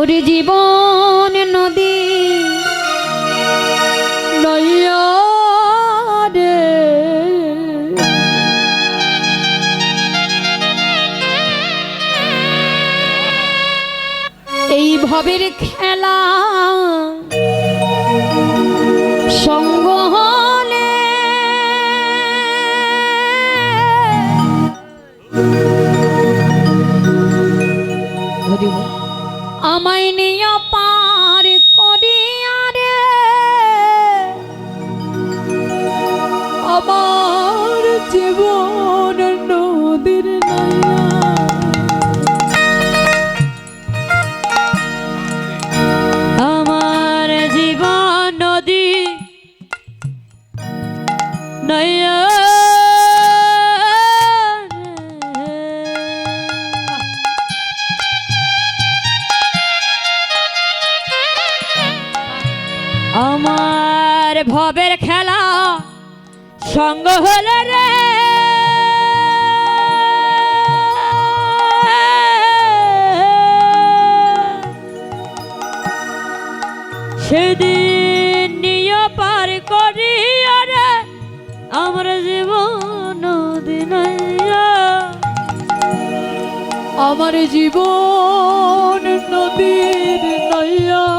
ওরে জীবন নদী এই ভবের খেলা পার করিয়া রে আমার জীবন নদীর আমার জীবন নদী নয়া। আমার ভবের খেলা সঙ্গ হলে রে। সেদিন নিয়ে পার করি আরে আমার জীবন দিনাইয়া। আমার জীবন নদীর নাইয়া।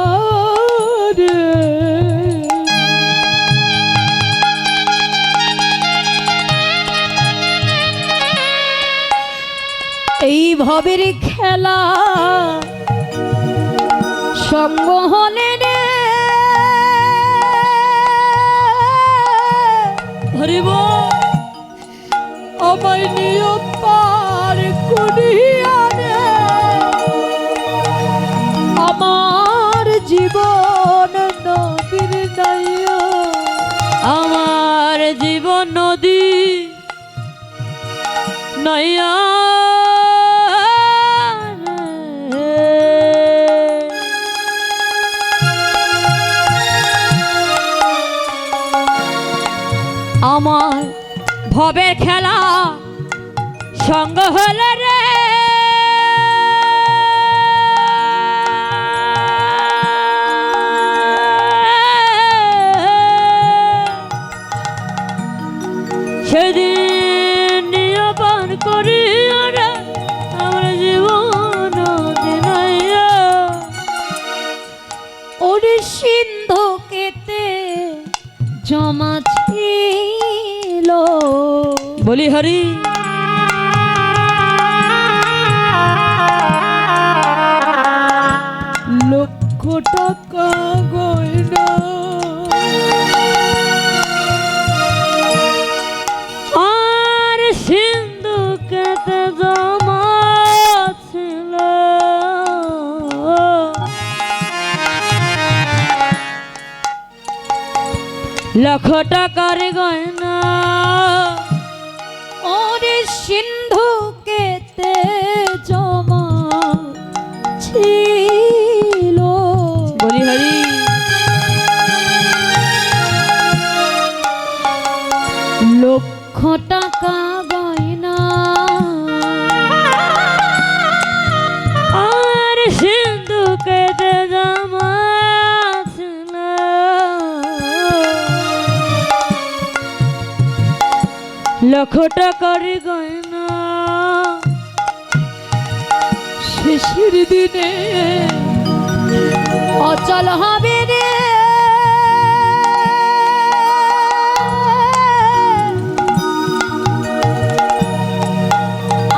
ভবের খেলা রে। হরিব আমায় নিয়ে পার করিয়া আমার জীবন নদীর নাইয়া। আমার জীবন নদী নয়া আমার ভবের খেলা সঙ্গ হলে রে। সেদিন নিয়পন করি ওরা আমার সিন্ধু কেতে জমা বলি হরি। লক্ষ টাকার গয়না। ওরে সিন্ধু কেতে জমা ছিল। বলি হরি। লক্ষ টাকা লক্ষ টাকার গয়না। শেষের দিনে অচল হবে রে।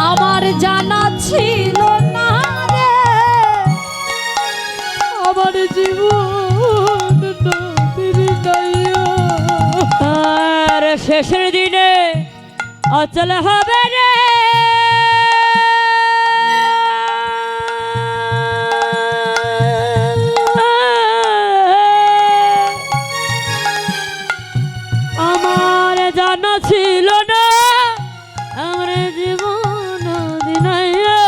আমার জানা ছিল না রে। আমার জীবন শেষের দিনে অচল হবে রে। আমার জানা ছিল না আমার জীবন দিনাইয়া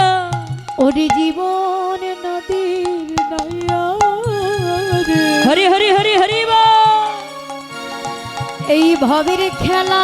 ওরে জীবন নদীর হরি হরি হরি হরি এই ভবের খেলা